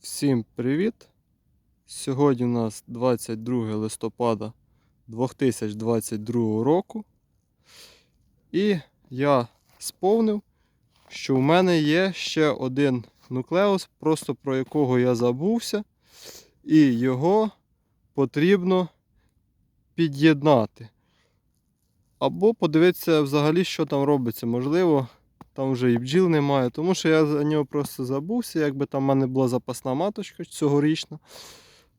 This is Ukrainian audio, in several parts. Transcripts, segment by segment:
Всім привіт! Сьогодні у нас 22 листопада 2022 року. І я сповнив, що в мене є ще один нуклеус, просто про якого я забувся, і його потрібно під'єднати. Або подивитися взагалі, що там робиться. Можливо, там вже і бджіл немає, тому що я за нього просто забувся. Якби там в мене була запасна маточка цьогорічна.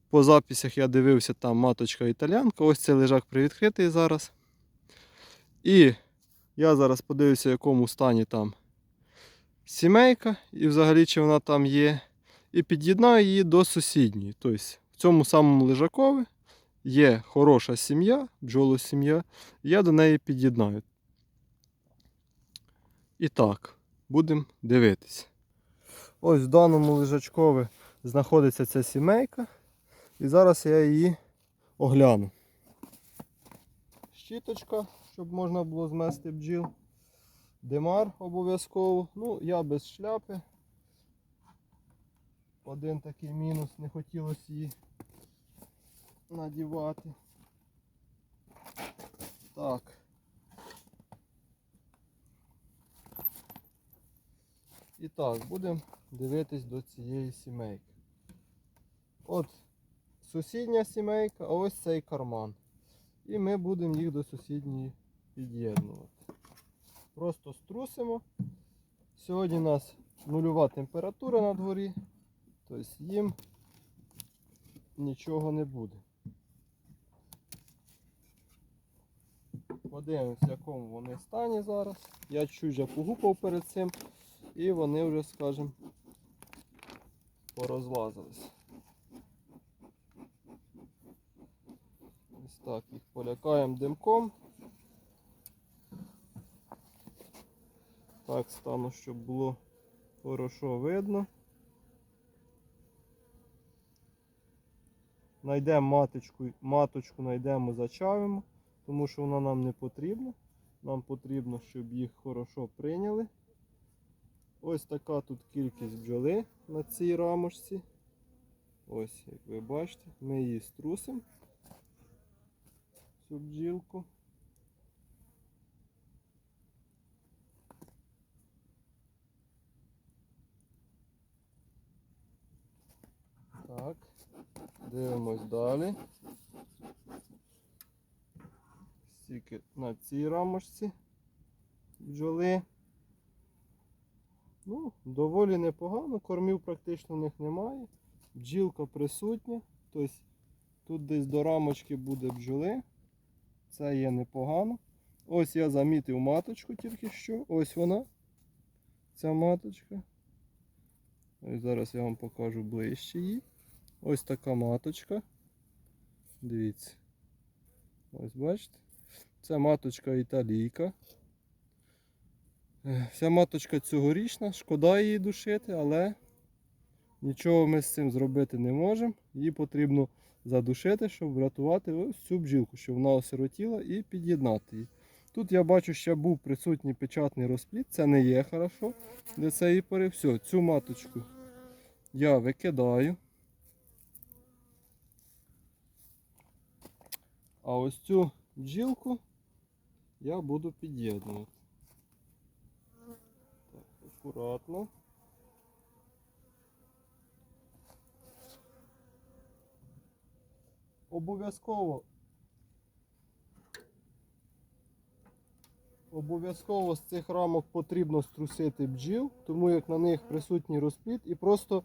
По записях я дивився, там маточка італянка. Ось цей лежак привідкритий зараз. І я зараз подивлюся, в якому стані там сімейка, і взагалі чи вона там є. І під'єднаю її до сусідньої. Тобто в цьому самому лежакові є хороша сім'я, бджолосім'я, я до неї під'єднаю. І так, будемо дивитися. Ось в даному лежачкові знаходиться ця сімейка. І зараз я її огляну. Щіточка, щоб можна було змести бджіл. Демар обов'язково. Ну, я без шляпи. Один такий мінус, не хотілося її надівати. Так. І так, будемо дивитись до цієї сімейки. От сусідня сімейка, а ось цей карман. І ми будемо їх до сусідньої під'єднувати. Просто струсимо. Сьогодні у нас нульова температура на дворі, тобто їм нічого не буде. Подивимося, в якому вони стані зараз. Я вже погупав перед цим. І вони вже, скажімо, порозлазились. Ось так, їх полякаємо димком. Так стану, щоб було хорошо видно. Найдемо маточку, маточку знайдемо, зачавимо, тому що вона нам не потрібна. Нам потрібно, щоб їх хорошо прийняли. Ось така тут кількість бджоли на цій рамочці. Ось, як ви бачите, ми її струсимо, цю бджілку. Так, дивимось далі. Стільки на цій рамочці бджоли. Ну, доволі непогано, кормів практично в них немає. Бджілка присутня. Тобто тут десь до рамочки буде бджоли. Це є непогано. Ось я замітив маточку тільки що. Ось вона. Ця маточка. Ось зараз я вам покажу ближче її. Ось така маточка. Дивіться. Ось бачите? Це маточка італійка. Е, Вся маточка цьогорічна, шкода її душити, але нічого ми з цим зробити не можемо. Її потрібно задушити, щоб врятувати ось цю бджілку, щоб вона осиротіла і під'єднати її. Тут я бачу, що був присутній печатний розплід, це не є хорошо для цієї пори. Все, цю маточку я викидаю. А ось цю бджілку я буду під'єднувати. Акуратно. Обов'язково Обов'язково з цих рамок потрібно струсити бджіл, тому як на них присутній розплід і просто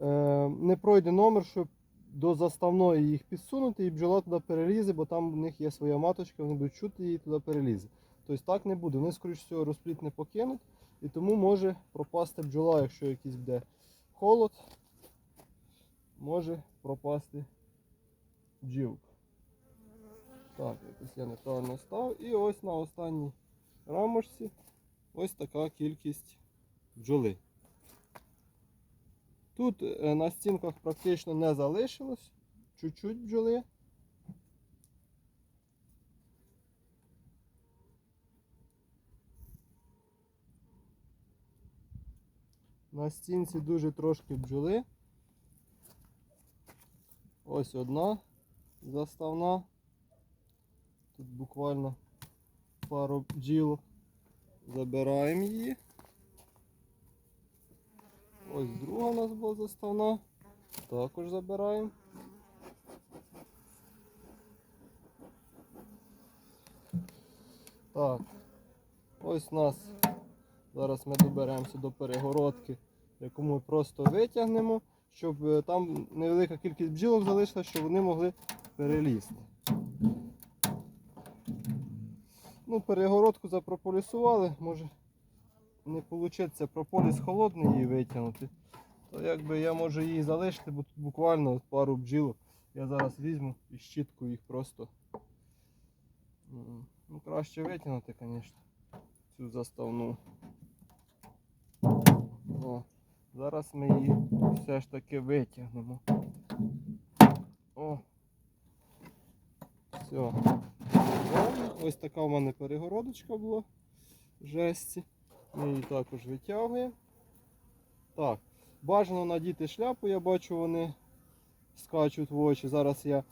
е, не пройде номер, щоб до заставної їх підсунути і бджола туди перелізе, бо там в них є своя маточка, вони будуть чути її туди перелізе. Тобто так не буде. Вони, скоріш всього, розплід не покинуть і тому може пропасти бджола, якщо якийсь буде холод, може пропасти бджілка. Так, якось я неправильно став. І ось на останній рамочці ось така кількість бджоли. Тут е, на стінках практично не залишилось, чуть-чуть бджоли. На стінці дуже трошки бджоли. Ось одна заставна. Тут буквально пару бджілок. Забираємо її. Ось друга у нас була заставна. Також забираємо. Так. Ось у нас. Зараз ми доберемося до перегородки, яку ми просто витягнемо, щоб е, там невелика кількість бджілок залишилася, щоб вони могли перелізти. Ну, перегородку запрополісували, може не вийде прополіс холодний її витягнути. То якби я можу її залишити, бо тут буквально пару бджілок. Я зараз візьму і щітку їх просто. Ну, краще витягнути, звісно, цю заставну. О, зараз ми її все ж таки витягнемо. О. Все. Ось така в мене перегородочка була в жесті. Ми її також витягуємо. Так, бажано надіти шляпу, я бачу, вони скачуть в очі. Зараз я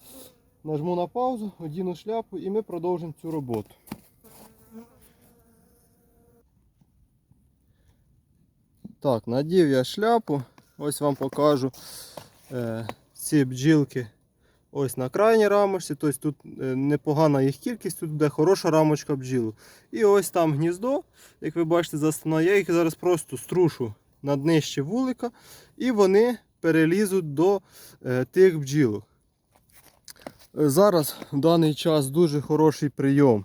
нажму на паузу, одіну шляпу і ми продовжимо цю роботу. Так, надів я шляпу. Ось вам покажу е, ці бджілки ось на крайній рамочці. Тобто тут е, непогана їх кількість, тут буде хороша рамочка бджілок. І ось там гніздо, як ви бачите, заставна. Я їх зараз просто струшу на днище вулика, і вони перелізуть до е, тих бджілок. Е, Зараз в даний час дуже хороший прийом.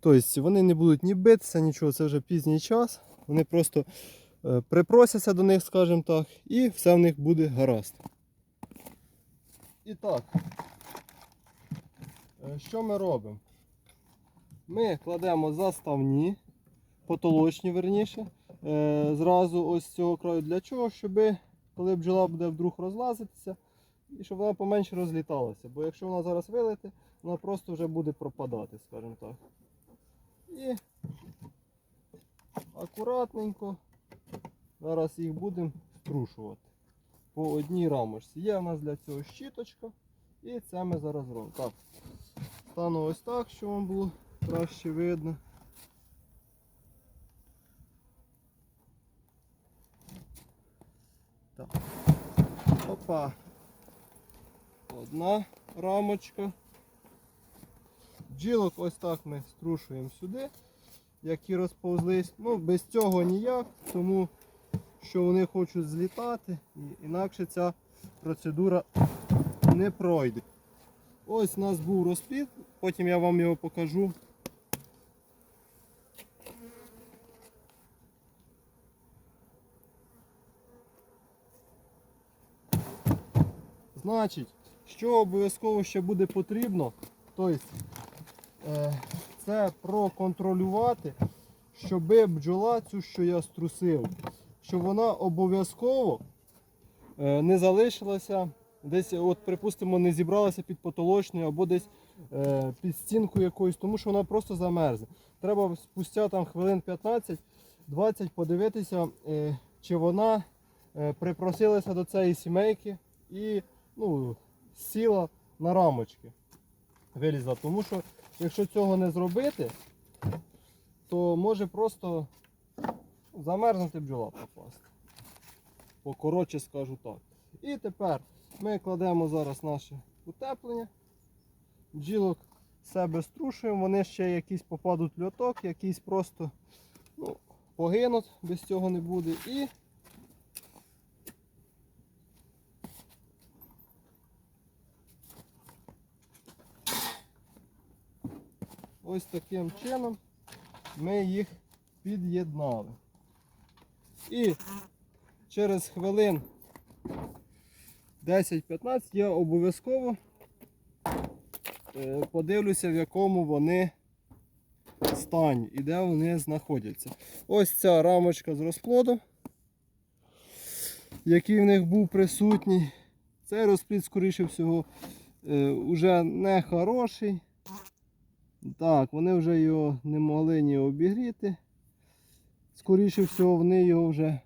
Тобто вони не будуть ні битися, нічого, це вже пізній час. Вони просто е, припросяться до них, скажімо так, і все в них буде гаразд. І так, е, що ми робимо? Ми кладемо заставні, потолочні верніше, е, зразу ось цього краю. Для чого? Щоб коли бджола буде вдруг розлазитися, і щоб вона поменше розліталася. Бо якщо вона зараз вилете, вона просто вже буде пропадати, скажімо так. І акуратненько зараз їх будемо струшувати по одній рамочці. Є в нас для цього щіточка. І це ми зараз робимо. Так, стану ось так, щоб вам було краще видно. Так. Опа. Одна рамочка. Бджілок ось так ми струшуємо сюди, які розповзлись. Ну, без цього ніяк, тому що вони хочуть злітати, і інакше ця процедура не пройде. Ось у нас був розплід, потім я вам його покажу. Значить, що обов'язково ще буде потрібно, тобто, е, це проконтролювати, щоб бджола цю, що я струсив, щоб вона обов'язково е, не залишилася десь, от, припустимо, не зібралася під потолочною або десь е, під стінку якоюсь, тому що вона просто замерзне. Треба спустя там хвилин 15-20 подивитися, е, чи вона припросилася до цієї сімейки і ну, сіла на рамочки. Вилізла. Тому що якщо цього не зробити, то може просто замерзнути бджола попасти. Покоротше скажу так. І тепер ми кладемо зараз наше утеплення. Бджілок себе струшуємо, вони ще якісь попадуть в льоток, якісь просто ну, погинуть, без цього не буде. І ось таким чином ми їх під'єднали. І через хвилин 10-15 я обов'язково е, подивлюся, в якому вони стані і де вони знаходяться. Ось ця рамочка з розплоду, який в них був присутній. Цей розплід, скоріше всього, вже не хороший. Так, вони вже його не могли ні обігріти. Скоріше всього, вони його вже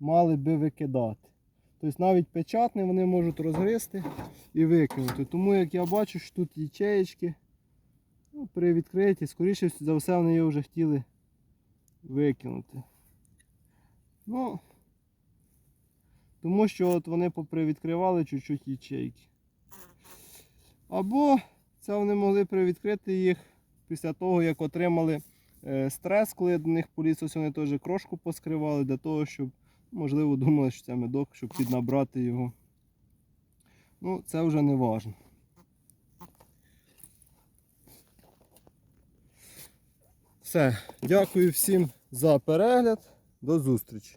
мали би викидати. Тобто навіть печатне вони можуть розгризти і викинути. Тому як я бачу, що тут ячеєчки ну, при відкритті, скоріше за все, вони його вже хотіли викинути. Ну, тому що от вони попривідкривали чуть-чуть ячейки. Або це вони могли привідкрити їх після того, як отримали е, стрес, коли до них поліз, ось вони теж крошку поскривали для того, щоб, можливо, думали, що це медок, щоб піднабрати його. Ну, це вже не важно. Все, дякую всім за перегляд. До зустрічі!